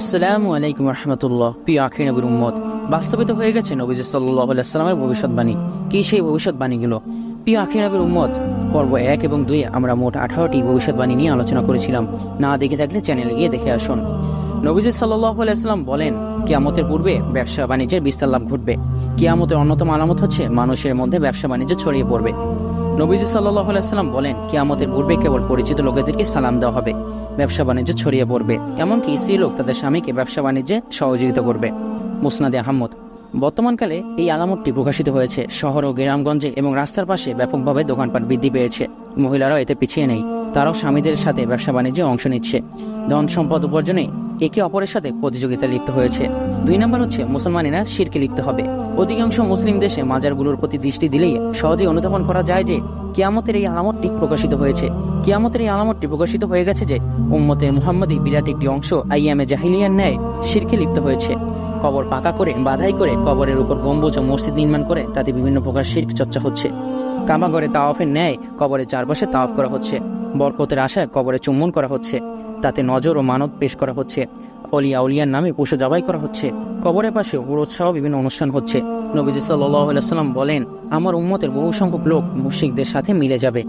আসসালামু আলাইকুম রহমতুল্লাহ। প্রিয় আখির নবীর উম্মত, বাস্তবিত হয়ে গেছে নবীজ সাল্লাহ সাল্লামের ভবিষ্যৎবাণী। কি সেই ভবিষ্যৎবাণীগুলো প্রিয় আখির নবীর উম্মত, পর্ব এক এবং দুই আমরা মোট আঠারোটি ভবিষ্যৎবাণী নিয়ে আলোচনা করেছিলাম। না দেখে থাকলে চ্যানেলে গিয়ে দেখে আসুন। নবীজ সাল্লাহ সাল্লাম বলেন, কিয়ামতের পূর্বে ব্যবসা বাণিজ্যের বিস্তার লাভ ঘটবে। কিয়ামতের অন্যতম আলামত হচ্ছে মানুষের মধ্যে ব্যবসা বাণিজ্য ছড়িয়ে পড়বে। নবীজি সাল্লাহ সাল্লাম বলেন, কিয়ামতের পূর্বে কেবল পরিচিত লোকেদেরকে সালাম দেওয়া হবে, ব্যবসা বাণিজ্য ছড়িয়ে পড়বে, এমনকি স্ত্রী লোক তাদের স্বামীকে ব্যবসা বাণিজ্যে সহযোগিতা করবে। মুসনাদে আহমদ। বর্তমানকালে এই আলামতটি প্রকাশিত হয়েছে শহর ও গ্রামগঞ্জে এবং রাস্তার পাশে ব্যাপকভাবে দোকানপাট বৃদ্ধি পেয়েছে। মহিলারাও এতে পিছিয়ে নেই, তারাও স্বামীদের সাথে ব্যবসা বাণিজ্যে অংশ নিচ্ছে। ধন সম্পদ উপার্জনে একে অপরের সাথে প্রতিযোগিতা লিপ্ত হয়েছে। দুই নম্বর হচ্ছে মুসলমানেরা শিরকে লিপ্ত হবে। অধিকাংশ মুসলিম দেশে মাজারগুলোর প্রতি দৃষ্টি দিলেই সহজেই অনুধাবন করা যায় যে কিয়ামতের এই আলামতটি প্রকাশিত হয়েছে। কিয়ামতের এই আলামতটি প্রকাশিত হয়ে গেছে যে উম্মতে মুহাম্মদী বিরাট একটি অংশ আইয়ামে জাহিলিয়ার ন্যায় শিরকে লিপ্ত হয়েছে। কবর পাকা করে, বাধাই করে, কবরের উপর গম্বুজ ও মসজিদ নির্মাণ করে তাতে বিভিন্ন প্রকার শির্ক চর্চা হচ্ছে। কামাগরে তাওয়াফের ন্যায় কবরের চারপাশে তাওয়াফ করা হচ্ছে। বরকতের আশায় কবরে চুম্বন করা হচ্ছে। তাতে নজর ও মানত পেশ করা হচ্ছে। অলিয়া উলিয়ার নামে পশু জবাই করা হচ্ছে। কবরের পাশে উৎসাহ বিভিন্ন অনুষ্ঠান হচ্ছে। নবীজি সাল্লাম বলেন, আমার উম্মতের বহু সংখ্যক লোক মুশিকদের সাথে মিলে যাবে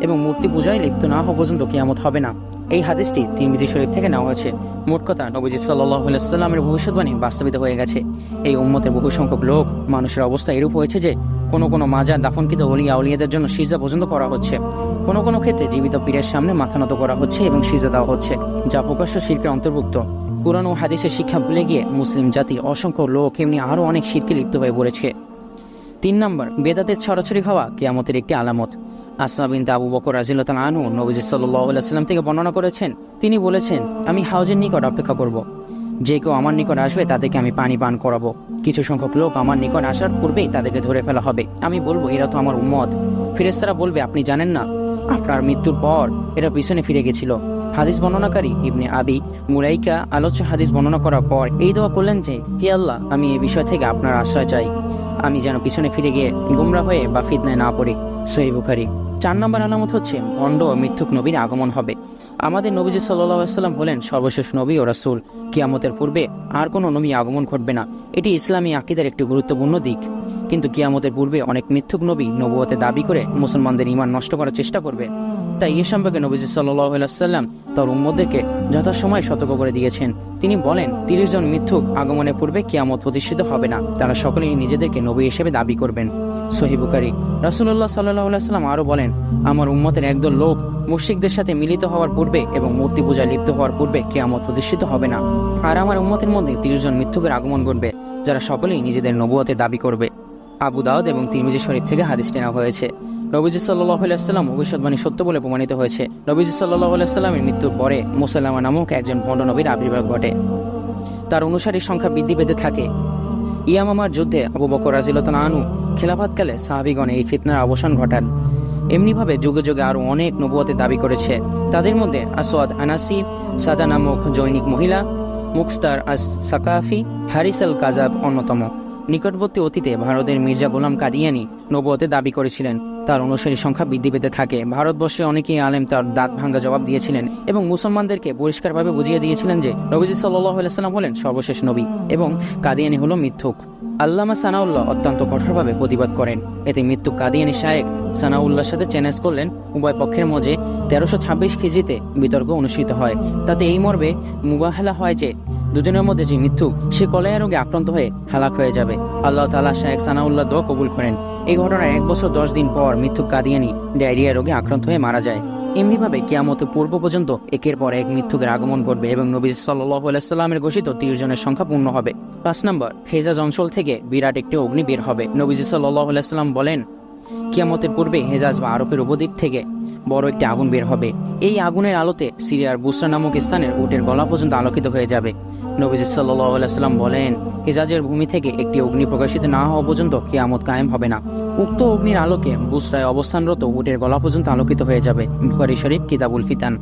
এবং মূর্তি পূজায় লিপ্ত না হওয়া পর্যন্ত কিয়ামত হবে না। এই হাদিসটি তিরমিজি শরীফ থেকে নেওয়া হয়েছে। মোট কথা, নবীজি সাল্লাহামের ভবিষ্যৎবাণী বাস্তবিত হয়ে গেছে। এই উম্মতের বহু সংখ্যক লোক, মানুষের অবস্থা এরূপ হয়েছে যে, কোনো কোনো মাজার দাফনকৃত অলি আউলিয়াদের জন্য সিজা পর্যন্ত করা হচ্ছে। কোনো কোনো ক্ষেত্রে জীবিত পীরের সামনে মাথা নত করা হচ্ছে এবং সিজা দেওয়া হচ্ছে, যা প্রকাশ্য শিল্পের অন্তর্ভুক্ত। কোরআন ও হাদিসের শিক্ষা ভুলে গিয়ে মুসলিম জাতি অসংখ্য লোক, এমনি আরও অনেক শিরকে লিপ্ত হয়ে পড়েছে। তিন নম্বর, বেদাতের ছড়াছড়ি খাওয়া কেয়ামতের একটি আলামত। আসমা বিনতে আবু বকর রাজিল্লাহ আনহু নবীজ সাল্লাম থেকে বর্ণনা করেছেন। তিনি বলেছেন, আমি হাউজের নিকট অপেক্ষা করব। যে কেউ আমার নিকট আসবে, তাদেরকে আমি পানি পান করাবো। কিছু সংখ্যক লোক আমার নিকট আসার পূর্বেই তাদেরকে ধরে ফেলা হবে। আমি বলব, এরা তো আমার উম্মত। ফিরেস্তারা বলবে, আপনি জানেন না। আপনার মৃত্যুর পর এরা পিছনে ফিরে গেছিল। হাদিস বর্ণনাকারী ইবনে আবি মুরাইকা আলোচ্য হাদিস বর্ণনা করার পর এই দোয়া করলেন যে, হে আল্লাহ, আমি এই বিষয় থেকে আপনার আশ্রয় চাই। আমি যেন পিছনে ফিরে গিয়ে গুমরা হয়ে বা ফিতনায় না পড়ি। সহি বুখারি। চার নম্বর আলামত হচ্ছে ভণ্ড ও মিথ্যুক নবীর আগমন হবে। আমাদের নবীজি সাল্লাম হলেন সর্বশেষ নবী ও রাসুল, কিয়ামতের পূর্বে আর কোনো নবী আগমন ঘটবে না। এটি ইসলামী আকিদের একটি গুরুত্বপূর্ণ দিক। কিন্তু কিয়ামতের পূর্বে অনেক মিথ্যুক নবী নবুয়তে দাবি করে মুসলমানদের ইমান নষ্ট করার চেষ্টা করবে। তাই এ সম্পর্কে নবীজি সাল্লাম তার উম্মদেরকে যথাসময় সতর্ক করে দিয়েছেন। তিনি বলেন, তিরিশ জন মিথ্যুক আগমনের পূর্বে কিয়ামত প্রতিষ্ঠিত হবে না। তারা সকলেই নিজেদেরকে নবী হিসেবে দাবি করবেন। সহিবুকারী রাসুল্লাহ সাল্লাহ সাল্লাম আরও বলেন, আমার উম্মতের একদল লোক মুশিকদের সাথে মিলিত হওয়ার পূর্বে এবং মূর্তি পূজায় লিপ্ত হওয়ার পূর্বে কেয়ামত প্রতিষ্ঠিত হবে না। আর আমার উম্মতের মধ্যে তিরিশ জন মিথ্যুকের আগমন ঘটবে, যারা সকলেই নিজেদের নবুয়তে দাবি করবে। আবু দাউদ এবং তিরমিজি শরীফ থেকে হাদিস নেওয়া হয়েছে। নবীজি সাল্লাহ ভবিষ্যৎবাণী সত্য বলে প্রমাণিত হয়েছে। নবীজি সাল্লাহ আলাইসাল্লামের মৃত্যুর পরে মুসাল্লামা নামক একজন ভণ্ড নবীর আবির্ভাব ঘটে। তার অনুসারীর সংখ্যা বৃদ্ধি পেতে থাকে। ইয়ামামার যুদ্ধে আবু বকর রাজিলতান আনু খেলাফাতকালে সাহাবিগণ এই ফিতনার অবসান ঘটান। এমনিভাবে যুগে যুগে আরও অনেক নবুয়তের দাবি করেছে। তাদের মধ্যে আসওয়াদ আনাসি, সাজা নামক জৈনিক মহিলা মুখস্তার আস সাকাফি হারিস আল কাজাব অন্যতম। নিকটবর্তী অতীতে ভারতের মির্জা গোলাম কাদিয়ানি নবুয়তে দাবি করেছিলেন। তার অনুসারী সংখ্যা বৃদ্ধি পেতে থাকে। ভারতবর্ষে অনেকেই আলেম তার দাঁত ভাঙ্গা জবাব দিয়েছিলেন এবং মুসলমানদেরকে পরিষ্কারভাবে বুঝিয়ে দিয়েছিলেন যে, নবীজি সাল্লাহ হলেন সর্বশেষ নবী এবং কাদিয়ানি হলো মিথ্যুক। আল্লামা সানাউল্লাহ অত্যন্ত কঠোরভাবে প্রতিবাদ করেন। এতে মৃত্যু কাদিয়ানি শায়েক সানাউল্লাহর সাথে চ্যালেঞ্জ করলেন। উভয় পক্ষের মধ্যে তেরোশো ছাব্বিশ কেজিতে বিতর্ক অনুষ্ঠিত হয়। তাতে এই মর্মে মুবাহেলা হয় যে দুজনের মধ্যে যে মৃত্যু, সে কলেয়া রোগে আক্রান্ত হয়ে হালাক হয়ে যাবে। আল্লাহ তালা শাহেক সানাউল্লাহ দোয়া কবুল করেন। এই ঘটনার এক বছর দশ দিন পর মৃত্যু কাদিয়ানি ডায়রিয়া রোগে আক্রান্ত হয়ে মারা যায়। এমনিভাবে কিয়ামতের পূর্ব পর্যন্ত একের পর এক মৃত্যুকের আগমন ঘটবে এবং নবী সাল্লাহামের ঘোষিত তিরিশ জনের সংখ্যা পূর্ণ হবে। পাঁচ নম্বর হেজাজ অঞ্চল থেকে বিরাট একটি অগ্নি বের হবে নবীজি সাল্লাহ বলেন কিয়ামতের পূর্বে হেজাজ বা আরবের উপদ্বীপ থেকে বড় একটি আগুন বের হবে। এই আগুনের আলোতে সিরিয়ার বুসরা নামক স্থানের উটের গলা পর্যন্ত আলোকিত হয়ে যাবে। নবীজি সাল্লাম বলেন, হেজাজের ভূমি থেকে একটি অগ্নি প্রকাশিত না হওয়া পর্যন্ত কিয়ামত কায়েম হবে না। উক্ত অগ্নির আলোকে বুসরায় অবস্থানরত উটের গলা পর্যন্ত আলোকিত হয়ে যাবে। বুখারি শরীফ, কিতাবুল ফিতান।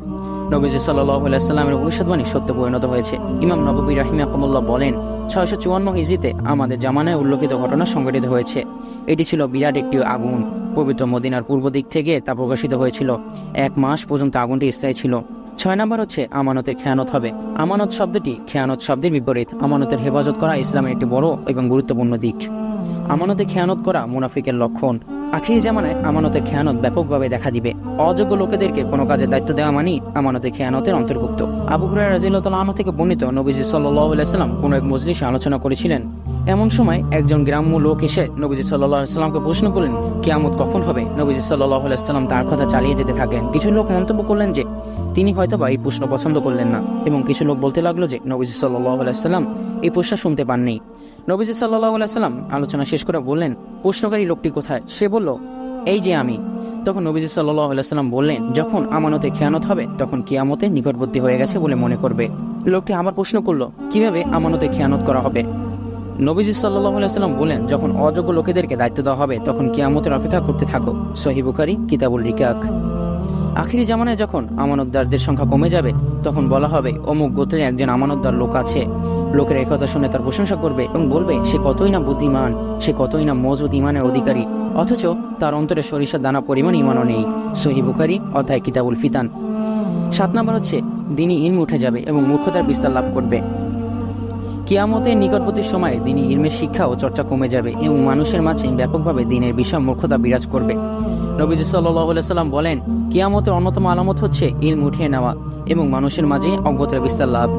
নবীজি সাল্লাহামের ভবিষ্যৎবাণী সত্য পরিণত হয়েছে। ইমাম নবী রাহিমাকুমুল্লাহ বলেন ছয়শো চুয়ান্ন হিজিতে আমাদের জামানায় উল্লেখিত ঘটনা সংঘটিত হয়েছে। এটি ছিল বিরাট একটি আগুন। পবিত্র মদিনার পূর্ব দিক থেকে তা প্রকাশিত হয়েছিল। এক মাস পর্যন্ত আগুনটি স্থায়ী ছিল। ছয় নম্বর হচ্ছে, আমানতের খেয়ানত হবে। আমানত শব্দটি খেয়ানত শব্দের বিপরীত। আমানতের হেফাজত করা ইসলামের একটি বড় এবং গুরুত্বপূর্ণ দিক। আমানতে খেয়ানত করা মুনাফিকের লক্ষণ। আখিরি জামানায় আমানতের খেয়ানত ব্যাপকভাবে দেখা দিবে। অযোগ্য লোকেদেরকে কোনো কাজের দায়িত্ব দেওয়া মানেই আমানতের খেয়ানতের অন্তর্ভুক্ত। আবু হুরায় রাজিল্লাহ আহ থেকে বর্ণিত নবীজি সাল্লাম কোনো এক মজলিসে আলোচনা করেছিলেন। এমন সময় একজন গ্রাম্য লোক এসে নবীজি সাল্লাহ সাল্লামকে প্রশ্ন করলেন, কিয়ামত কখন হবে? নবীজি সাল্লাহ সাল্লাম তার কথা চালিয়ে যেতে থাকলেন। কিছু লোক মন্তব্য করলেন যে তিনি হয়তোবা এই প্রশ্ন পছন্দ করলেন না এবং কিছু লোক বলতে লাগল যে নবীজি সাল্লাহ সাল্লাম এই প্রশ্ন শুনতে পাননি। নবীজি সাল্লাহ সাল্লাম আলোচনা শেষ করে বললেন, প্রশ্নকারী লোকটি কোথায়? সে বলল, এই যে আমি। তখন নবীজি সাল্লাহ সাল্লাম বললেন, যখন আমানতে খেয়ানত হবে, তখন কিয়ামতের নিকটবর্তী হয়ে গেছে বলে মনে করবে। লোকটি আবার প্রশ্ন করল, কীভাবে আমানতে খেয়ানত করা হবে? নবীজি সাল্লাহ সাল্লাম বলেন যখন অযোগ্য লোকেদেরকে দায়িত্ব দেওয়া হবে, তখন কিয়ামতের অপেক্ষা করতে থাকো। সহিবুখারি কিতাবুল রিকাক। আখিরি জামানায় যখন আমানতদারদের সংখ্যা কমে যাবে, তখন বলা হবে, অমুক গোত্রের একজন আমানতদার লোক আছে। লোকের এই কথা শুনে তার প্রশংসা করবে এবং বলবে, সে কতই না বুদ্ধিমান, সে কতই না মজবুত ইমানের অধিকারী, অথচ তার অন্তরে সরিষার দানা পরিমাণ ইমানও নেই। সহি বুখারি, অধ্যায় কিতাবুল ফিতান। সাত নম্বর হচ্ছে, দিনই ইলম উঠে যাবে এবং মূর্খতার বিস্তার লাভ করবে। কিয়ামতের নিকটবর্তী সময়ে দিনই ইলমের শিক্ষা ও চর্চা কমে যাবে এবং মানুষের মাঝে ব্যাপকভাবে দিনের বিষয় মূর্খতা বিরাজ করবে। নবীজি সাল্লাম বলেন, কিয়ামতের অন্যতম আলামত হচ্ছে ইলম উঠিয়ে নেওয়া এবং মানুষের মাঝে অজ্ঞতার বিস্তার লাভ।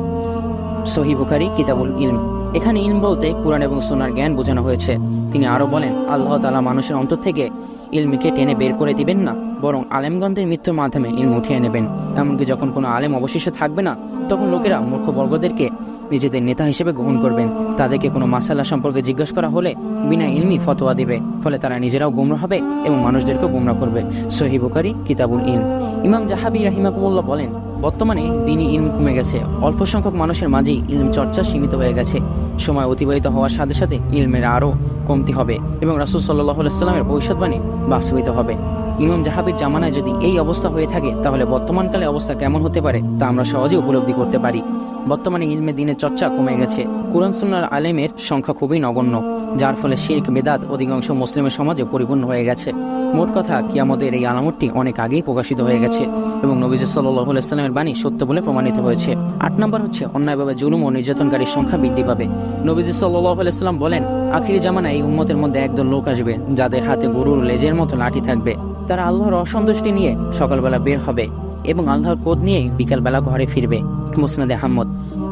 সহি বুখারি, কিতাবুল ইলম। এখানে ইলম বলতে কোরআন এবং সোনার জ্ঞান বোঝানো হয়েছে। তিনি আরও বলেন, আল্লাহ তালা মানুষের অন্তর থেকে ইলমিকে টেনে বের করে দিবেন না, বরং আলেমগন্ধের মৃত্যুর মাধ্যমে ইলম উঠিয়ে নেবেন। এমনকি যখন কোনো আলেম অবশেষে থাকবে না, তখন লোকেরা মূর্খ বর্গদেরকে নিজেদের নেতা হিসেবে গ্রহণ করবেন। তাদেরকে কোনো মাসালা সম্পর্কে জিজ্ঞেস করা হলে বিনা ইলমি ফতোয়া দিবে। ফলে তারা নিজেরাও গুমরা হবে এবং মানুষদেরকেও গুমরা করবে। সহি বুকারি কিতাবুল ইলম। ইমাম জাহাবি রাহিমাকুমুল্লাহ বলেন, বর্তমানে দিনই ইলম কমে গেছে। অল্প সংখ্যক মানুষের মাঝেই ইলম চর্চা সীমিত হয়ে গেছে। সময় অতিবাহিত হওয়ার সাথে সাথে ইলমের আরও কমতি হবে এবং রাসুল সাল্লাহ সাল্লামের ভবিষ্যৎবাণী বাস্তবিত হবে। ইমাম জাহাবির জামানায় যদি এই অবস্থা হয়ে থাকে, তাহলে বর্তমানকালে অবস্থা কেমন হতে পারে, তা আমরা সহজে উপলব্ধি করতে পারি। বর্তমানে ইলমে দিনের চর্চা কমে গেছে। কোরআন সুন্নার আলেমের সংখ্যা খুবই নগণ্য, যার ফলে শির্ক, বেদাত অধিকাংশ মুসলিমের সমাজে পরিপূর্ণ হয়ে গেছে। মোট কথা, কিয়ামতের এই আলামতটি অনেক আগেই প্রকাশিত হয়ে গেছে এবং নবীজ সাল্লাহ বাণী সত্য বলে প্রমাণিত হয়েছে। আট নম্বর হচ্ছে, অন্যায়ভাবে জুলুম ও নির্যাতনকারীর সংখ্যা বৃদ্ধি পাবে। নবীজ সাল্লাহ বলেন, আখিরি জামানায় এই উম্মতের মধ্যে একদল লোক আসবে, যাদের হাতে গরুর লেজের মতো লাঠি থাকবে। তারা আল্লাহর অসন্তুষ্টি নিয়ে সকালবেলা বের হবে এবং আল্লাহর কোদ নিয়ে বিকালবেলা ঘরে ফিরবে। মুসনাদে আহমদ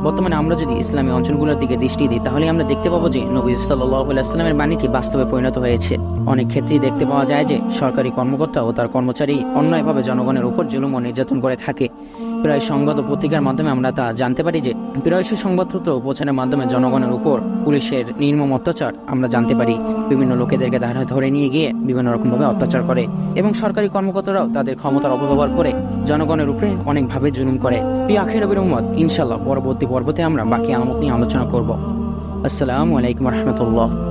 বর্তমানে আমরা যদি ইসলামী অঞ্চলগুলোর দিকে দৃষ্টি দিই, তাহলে আমরা দেখতে পাবো যে নবী সাল্লাহামের বাণীটি বাস্তবে পরিণত হয়েছে। অনেক ক্ষেত্রেই দেখতে পাওয়া যায় যে সরকারি কর্মকর্তা ও তার কর্মচারী অন্যায়ভাবে জনগণের উপর জুলুম ও নির্যাতন করে থাকে। প্রায় সংবাদ ও পত্রিকার মাধ্যমে আমরা তা জানতে পারি যে প্রায়শই সংবাদপত্র প্রচারের মাধ্যমে জনগণের উপর পুলিশের নির্মম অত্যাচার আমরা জানতে পারি। বিভিন্ন লোকেদেরকে তারা ধরে নিয়ে গিয়ে বিভিন্ন রকমভাবে অত্যাচার করে এবং সরকারি কর্মকর্তারাও তাদের ক্ষমতার অপব্যবহার করে জনগণের উপরে অনেকভাবে জুলুম করে। প্রিয় আখির নবীর উম্মত ইনশাল্লাহ পরবর্তী পর্বতে আমরা বাকি আলামত নিয়ে আলোচনা করব। আসসালামু আলাইকুম রহমতুল্লাহ।